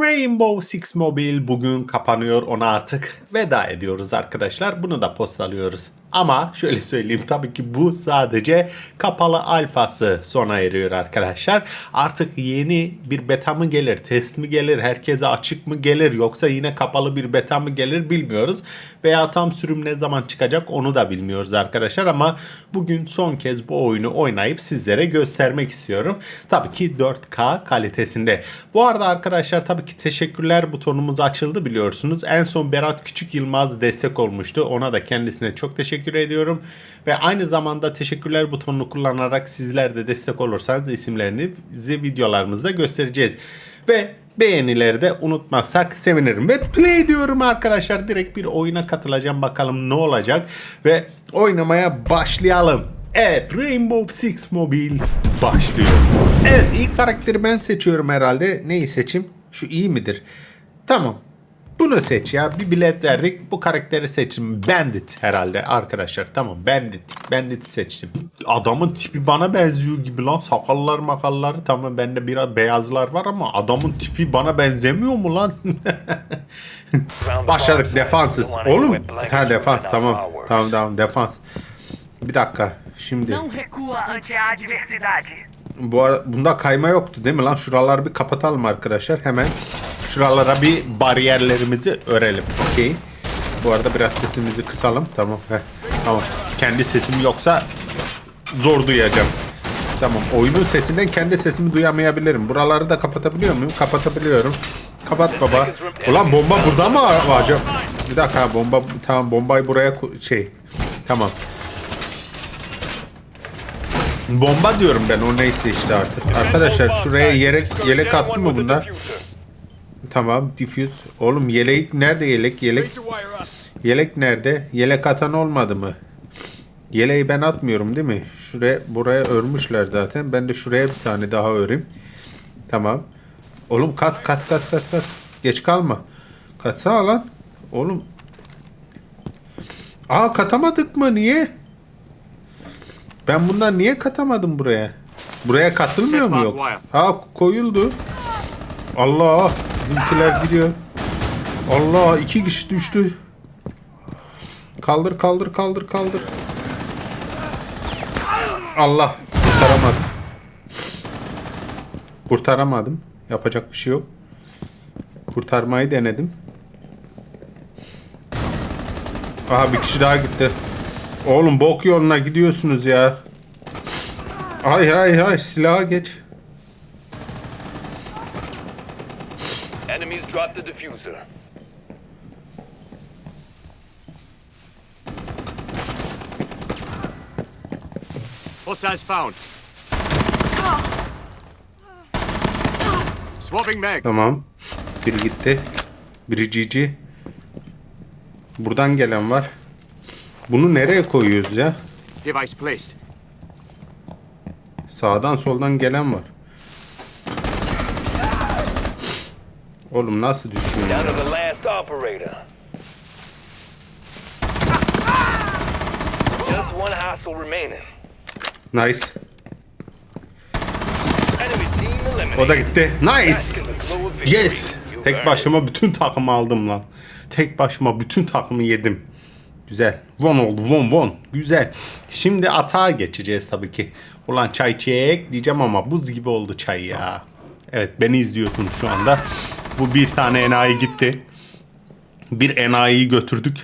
Rainbow Six Mobile bugün kapanıyor. Ona artık veda ediyoruz arkadaşlar. Bunu da postalıyoruz. Ama şöyle söyleyeyim tabii ki bu sadece kapalı alfası sona eriyor arkadaşlar. Artık yeni bir beta mı gelir, test mi gelir, herkese açık mı gelir yoksa yine kapalı bir beta mı gelir bilmiyoruz. Veya tam sürüm ne zaman çıkacak onu da bilmiyoruz arkadaşlar ama bugün son kez bu oyunu oynayıp sizlere göstermek istiyorum. Tabii ki 4K kalitesinde. Bu arada arkadaşlar tabii ki teşekkürler butonumuz açıldı biliyorsunuz. En son Berat Küçük Yılmaz destek olmuştu. Ona da kendisine çok teşekkür ediyorum. Ve aynı zamanda teşekkürler butonunu kullanarak sizler de destek olursanız isimlerinizi videolarımızda göstereceğiz. Ve beğenileri de unutmazsak sevinirim. Ve play diyorum arkadaşlar. Direkt bir oyuna katılacağım. Bakalım ne olacak. Ve oynamaya başlayalım. Evet Rainbow Six Mobile başlıyor. Evet ilk karakteri ben seçiyorum herhalde. Neyi seçeyim? Şu iyi midir? Tamam. Bunu seç ya. Bir bilet verdik. Bu karakteri seçtim. Bandit herhalde arkadaşlar. Tamam Bandit. Bandit'i seçtim. Adamın tipi bana benziyor gibi lan. Sakallar makalları. Tamam bende biraz beyazlar var ama adamın tipi bana benzemiyor mu lan? Başladık defanssız. Oğlum. Ha defans tamam. Tamam tamam defans. Bir dakika. Şimdi. Bu ara, bunda kayma yoktu değil mi lan? Şuraları bir kapatalım arkadaşlar. Hemen şuralara bir bariyerlerimizi örelim. Okey. Bu arada biraz sesimizi kısalım. Tamam. Heh. Tamam. Kendi sesim yoksa zor duyacağım. Tamam. Oyunun sesinden kendi sesimi duyamayabilirim. Buraları da kapatabiliyor muyum? Kapatabiliyorum. Kapat baba. Ulan bomba burada mı acaba? Bir dakika bomba tamam bombayı buraya şey. Tamam. Bomba diyorum ben o neyse işte artık. Arkadaşlar şuraya yelek, yelek attı mı bunda? Tamam diffuse. Oğlum yelek nerede yelek yelek? Yelek nerede? Yelek atan olmadı mı? Yeleği ben atmıyorum değil mi? Şuraya buraya örmüşler zaten. Ben de şuraya bir tane daha öreyim. Tamam. Oğlum kat kat kat kat kat. Geç kalma. Katsana lan. Oğlum. Aa katamadık mı? Niye? Ben bundan niye katamadım buraya? Buraya katılmıyor mu yok? Aa koyuldu. Allah bizimkiler gidiyor. Allah iki kişi düştü. Kaldır kaldır kaldır kaldır. Allah kurtaramadım. Kurtaramadım. Yapacak bir şey yok. Kurtarmayı denedim. Aha bir kişi daha gitti. Oğlum bok yoluna gidiyorsunuz ya. Ay hay hay silaha geç. Enemies dropped the diffuser. Hostiles found. Swapping mag. Tamam. Biri gitti. Biri GG. Buradan gelen var. Bunu nereye koyuyoruz ya? Device placed. Sağdan soldan gelen var. Oğlum nasıl düşüyor ya? Down to the last operator. Just one hostile remaining. Nice. O da gitti. Nice. Yes. Tek başıma bütün takımı aldım lan. Tek başıma bütün takımı yedim. Güzel. Von oldu. Von von. Güzel. Şimdi atağa geçeceğiz tabii ki. Ulan çay çek diyeceğim ama buz gibi oldu çay ya. Evet beni izliyorsun şu anda. Bu bir tane enayi gitti. Bir enayiyi götürdük.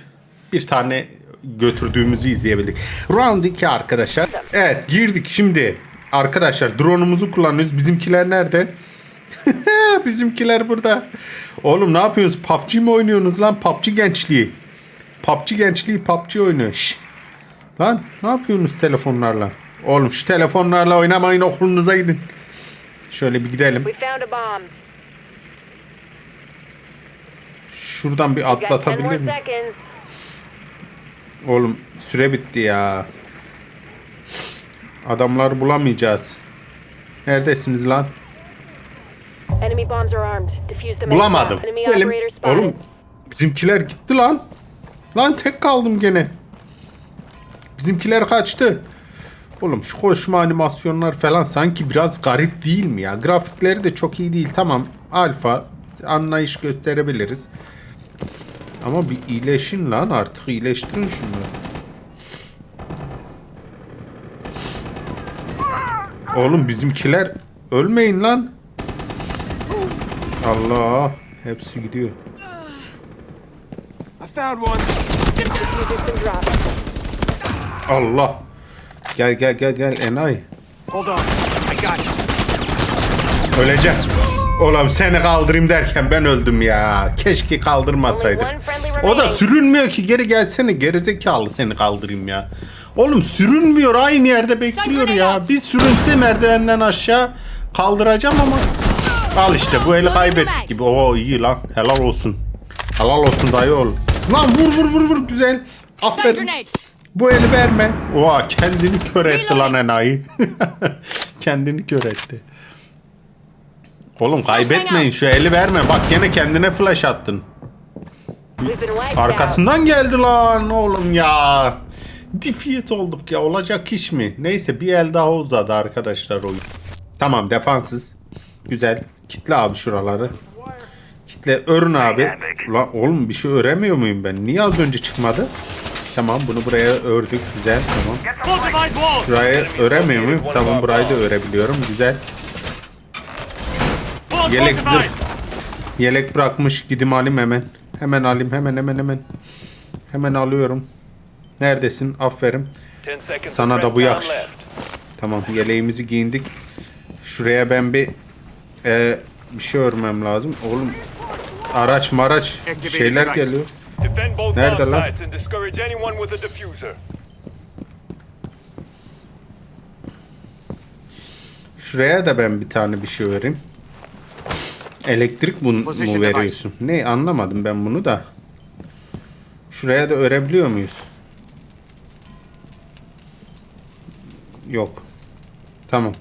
Bir tane götürdüğümüzü izleyebildik. Round 2 arkadaşlar. Evet girdik şimdi. Arkadaşlar drone'umuzu kullanıyoruz. Bizimkiler nerede? Bizimkiler burada. Oğlum ne yapıyorsunuz? PUBG mi oynuyorsunuz lan? PUBG gençliği. PUBG gençliği PUBG oynuyor. Şş. Lan ne yapıyorsunuz telefonlarla? Oğlum şu telefonlarla oynamayın okulunuza gidin. Şöyle bir gidelim. Şuradan bir Got 10 more atlatabilir miyim? seconds. Oğlum süre bitti ya. Adamları bulamayacağız. Neredesiniz lan? Bulamadım. Gidelim. Oğlum bizimkiler gitti lan. Lan tek kaldım gene. Bizimkiler kaçtı. Oğlum şu koşma animasyonlar falan sanki biraz garip değil mi ya? Grafikleri de çok iyi değil. Tamam alfa anlayış gösterebiliriz. Ama bir iyileşin lan artık iyileştirin şunu. Oğlum bizimkiler ölmeyin lan. Allah hepsi gidiyor. Allah. Gel gel gel gel Enay. Hold on. I got you. Öleceğim. Oğlum seni kaldırayım derken ben öldüm ya. Keşke kaldırmasaydık. O da sürünmüyor ki geri gelsene gerizekalı seni kaldırayım ya. Oğlum sürünmüyor aynı yerde bekliyor ya. Bir sürünse merdivenden aşağı kaldıracağım ama. Al işte bu eli kaybettik gibi. Oo iyi lan helal olsun. Helal olsun dayı oğlum. Lan vur vur vur vur güzel. Aferin. Bu eli verme. Oha kendini kör etti lan enayi. kendini kör etti. Oğlum kaybetmeyin şu eli verme. Bak gene kendine flash attın. Arkasından geldi lan oğlum ya. Defeat olduk ya. Olacak iş mi? Neyse bir el daha uzadı arkadaşlar oyun. Tamam defansız. Güzel. Kitle abi şuraları. Kitle örün abi. Ulan oğlum bir şey öremiyor muyum ben? Niye az önce çıkmadı? Tamam bunu buraya ördük. Güzel tamam. Şurayı öremiyor muyum? Tamam burayı da örebiliyorum. Güzel. Yelek zırh. Yelek bırakmış. Gidim alayım hemen. Hemen alayım. Hemen hemen hemen. Hemen alıyorum. Neredesin? Aferin. 10 seconds Sana da bu yakış-. Tamam yeleğimizi giyindik. Şuraya ben bir e, bir şey örmem lazım. Oğlum araç maraç şeyler geliyor. Nerede lan? Şuraya da ben bir tane bir şey öreyim. Elektrik bunu Position mu veriyorsun? Ne anlamadım ben bunu da. Şuraya da örebiliyor muyuz? Yok. Tamam.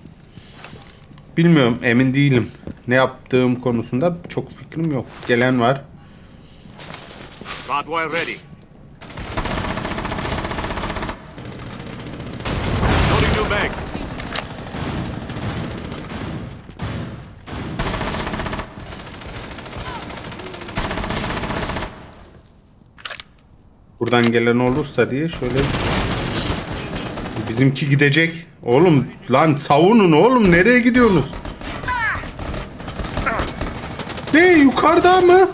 Bilmiyorum emin değilim. Ne yaptığım konusunda çok fikrim yok. Gelen var. Barbed wire ready. Loading new mag. Buradan gelen olursa diye şöyle bizimki gidecek. Oğlum lan savunun oğlum nereye gidiyorsunuz? Ne yukarıda mı?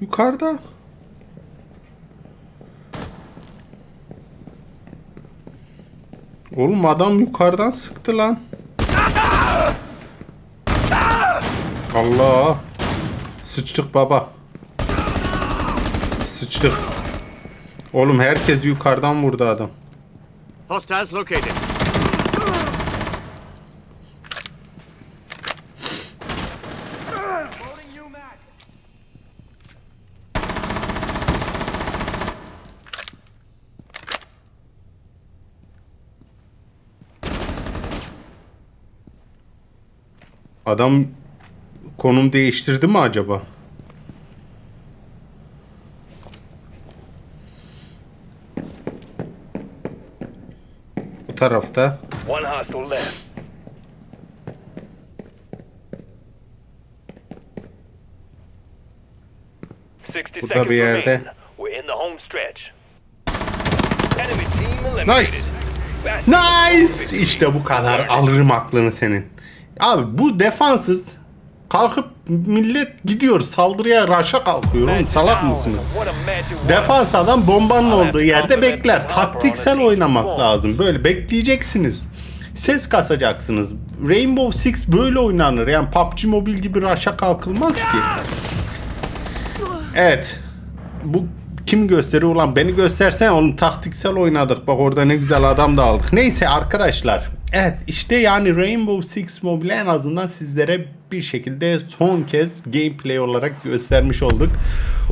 Yukarıda. Oğlum adam yukarıdan sıktı lan. Allah. Sıçtık baba. Sıçtık. Oğlum herkes yukarıdan vurdu adam. Hostiles located. Adam konum değiştirdi mi acaba? Bu tarafta. One hostile left. Burada bir yerde. Nice. Nice! İşte bu kadar alırım aklını senin. Abi bu defansız kalkıp millet gidiyor saldırıya raşa kalkıyor oğlum salak mısınız? Defans adam bombanın olduğu yerde bekler. Taktiksel oynamak lazım. Böyle bekleyeceksiniz. Ses kasacaksınız. Rainbow Six böyle oynanır. Yani PUBG Mobile gibi raşa kalkılmaz ki. Evet. Bu kim gösteriyor ulan beni göstersen oğlum taktiksel oynadık bak orada ne güzel adam da aldık. Neyse arkadaşlar evet işte yani Rainbow Six Mobile en azından sizlere bir şekilde son kez gameplay olarak göstermiş olduk.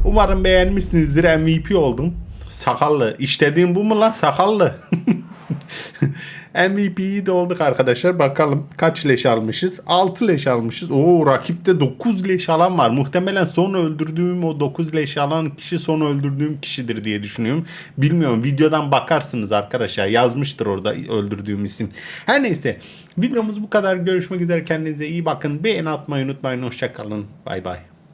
Umarım beğenmişsinizdir MVP oldum. Sakallı. İşlediğim bu mu lan sakallı? MVP'yi de olduk arkadaşlar. Bakalım kaç leş almışız? 6 leş almışız. Oo rakipte 9 leş alan var. Muhtemelen son öldürdüğüm o 9 leş alan kişi son öldürdüğüm kişidir diye düşünüyorum. Bilmiyorum. Videodan bakarsınız arkadaşlar. Yazmıştır orada öldürdüğüm isim. Her neyse. Videomuz bu kadar. Görüşmek üzere. Kendinize iyi bakın. Beğen atmayı unutmayın. Hoşçakalın. Bay bay.